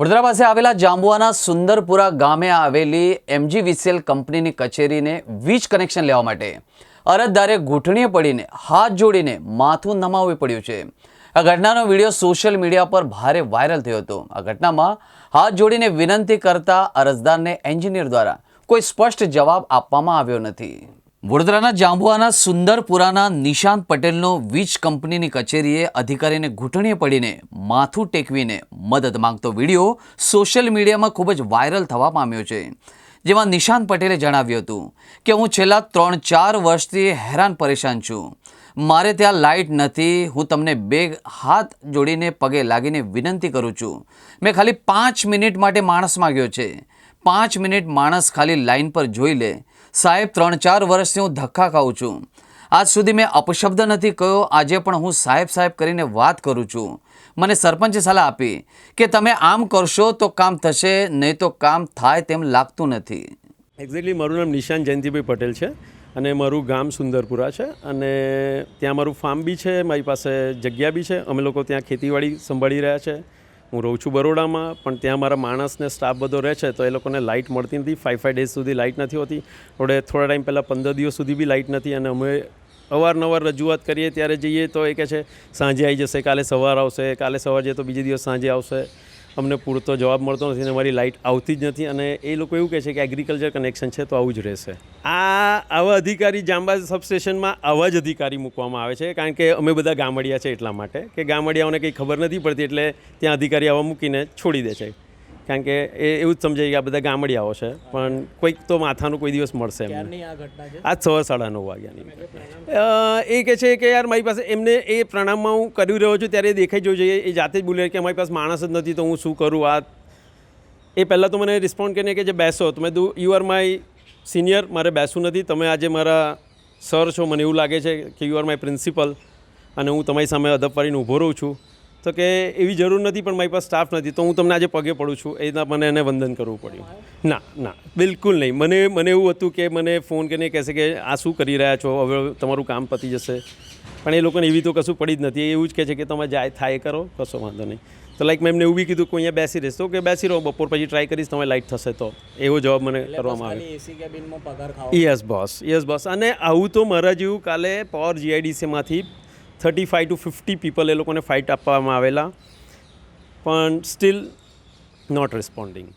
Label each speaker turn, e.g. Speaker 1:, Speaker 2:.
Speaker 1: વડોદરા પાસે આવેલા જાંબુઆના સુંદરપુરા ગામે આવેલી એમજી વીસેલ કંપનીની કચેરીને વીજ કનેક્શન લેવા માટે અરજદારે ઘૂંટણીએ પડીને હાથ જોડીને માથું નમાવવું પડ્યું છે. આ ઘટનાનો વીડિયો સોશિયલ મીડિયા પર ભારે વાયરલ થયો હતો. આ ઘટનામાં હાથ જોડીને વિનંતી કરતા અરજદારને એન્જિનિયર દ્વારા કોઈ સ્પષ્ટ જવાબ આપવામાં આવ્યો નથી. વડોદરાના જાંબુઆના સુંદરપુરાના નિશાંત પટેલનો વીજ કંપનીની કચેરીએ અધિકારીને ઘૂંટણીએ પડીને માથું ટેકવીને મદદ માંગતો વીડિયો સોશિયલ મીડિયામાં ખૂબ જ વાયરલ થવા પામ્યો છે. જેમાં નિશાંત પટેલે જણાવ્યું હતું કે, હું છેલ્લા ત્રણ ચાર વર્ષથી હેરાન પરેશાન છું. મારે ત્યાં લાઇટ નથી. હું તમને બે હાથ જોડીને પગે લાગીને વિનંતી કરું છું. મેં ખાલી પાંચ મિનિટ માટે માણસ માગ્યો છે. પાંચ મિનિટ માણસ ખાલી લાઈન પર જોઈ લે. સાહેબ, ત્રણ ચાર વર્ષથી હું ધક્કા ખાઉં છું. આજ સુધી મેં અપશબ્દ નથી કહ્યો આજે પણ હું સાહેબ સાહેબ કરીને વાત કરું છું. મને સરપંચે સલાહ આપી કે તમે આમ કરશો તો કામ થશે, નહીં તો કામ થાય તેમ લાગતું નથી.
Speaker 2: એક્ઝેક્ટલી મારું નામ નિશાન જયંતિભાઈ પટેલ છે અને મારું ગામ સુંદરપુરા છે અને ત્યાં મારું ફાર્મ બી છે, મારી પાસે જગ્યા બી છે. અમે લોકો ત્યાં ખેતીવાડી સંભાળી રહ્યા છે. હું રહું છું બરોડામાં, પણ ત્યાં મારા માણસને સ્ટાફ બધો રહે છે, તો એ લોકોને લાઇટ મળતી નથી. ફાઇવ ફાઇવ ડેઝ સુધી લાઇટ નથી હોતી. થોડે, થોડા ટાઈમ પહેલાં પંદર દિવસ સુધી બી લાઇટ નથી અને અમે અવારનવાર રજૂઆત કરીએ ત્યારે જઈએ તો એ કહે છે, સાંજે આવી જશે, કાલે સવાર આવશે, કાલે સવાર જઈએ તો બીજે દિવસ સાંજે આવશે. અમને પૂરતો જવાબ મળતો નથી અને અમારી લાઇટ આવતી જ નથી અને એ લોકો એવું કહે છે કે એગ્રીકલ્ચર કનેક્શન છે તો આવું જ રહેશે. આ આવા અધિકારી જાંબા સબસ્ટેશનમાં આવા જ અધિકારી મૂકવામાં આવે છે કારણ કે અમે બધા ગામડિયા છે એટલા માટે કે ગામડિયાઓને કંઈ ખબર નથી પડતી એટલે ત્યાં અધિકારી આવા મૂકીને છોડી દે છે. કારણ કે એ એવું જ સમજાય કે આ બધા ગામડિયાઓ છે પણ કોઈક તો માથાનું કોઈ દિવસ મળશે એમને.
Speaker 3: આ
Speaker 2: આજ સવા સાડા નવ વાગ્યાની એ કહે છે કે યાર મારી પાસે એમને એ પ્રણામમાં હું કરી રહ્યો છું ત્યારે એ દેખાઈ જવું જોઈએ. એ જાતે જ બોલે કે મારી પાસે માણસ જ નથી તો હું શું કરું? આ એ પહેલાં તો મને રિસ્પોન્ડ કરીને કે જે બેસો તો મેં તું યુ આર માય સિનિયર મારે બેસવું નથી. તમે આજે મારા સર છો. મને એવું લાગે છે કે યુ આર માય પ્રિન્સિપલ અને હું તમારી સામે અદબ પાડીને ઊભો રહું છું. તો કે એવી જરૂર નથી પણ મારી પાસે સ્ટાફ નથી. તો હું તમને આજે પગે પડું છું. એ રીતના મને એને વંદન કરવું પડ્યું. ના ના બિલકુલ નહીં. મને મને એવું હતું કે મને ફોન કરીને કહેશે કે આ શું કરી રહ્યા છો? હવે તમારું કામ પતી જશે. પણ એ લોકોને એવી તો કશું પડી જ નથી. એવું જ કહે છે કે તમે જાય થાય કરો. કશો વાંધો નહીં. તો લાઈક મેં એમને એવું બી કીધું કે અહીંયા બેસી રહીશ. તો કે બેસી રહો બપોર પછી ટ્રાય કરીશ તમે લાઇટ થશે તો. એવો જવાબ મને કરવામાં આવ્યો.
Speaker 3: ખાવા
Speaker 2: યસ બોસ યસ બોસ અને આવું તો મારા જેવું કાલે power જીઆઈડીસીમાંથી thirty five two fifty people એ લોકોને ફાઇટ આપવામાં આવેલા. પણ સ્ટીલ નોટ રિસ્પોન્ડિંગ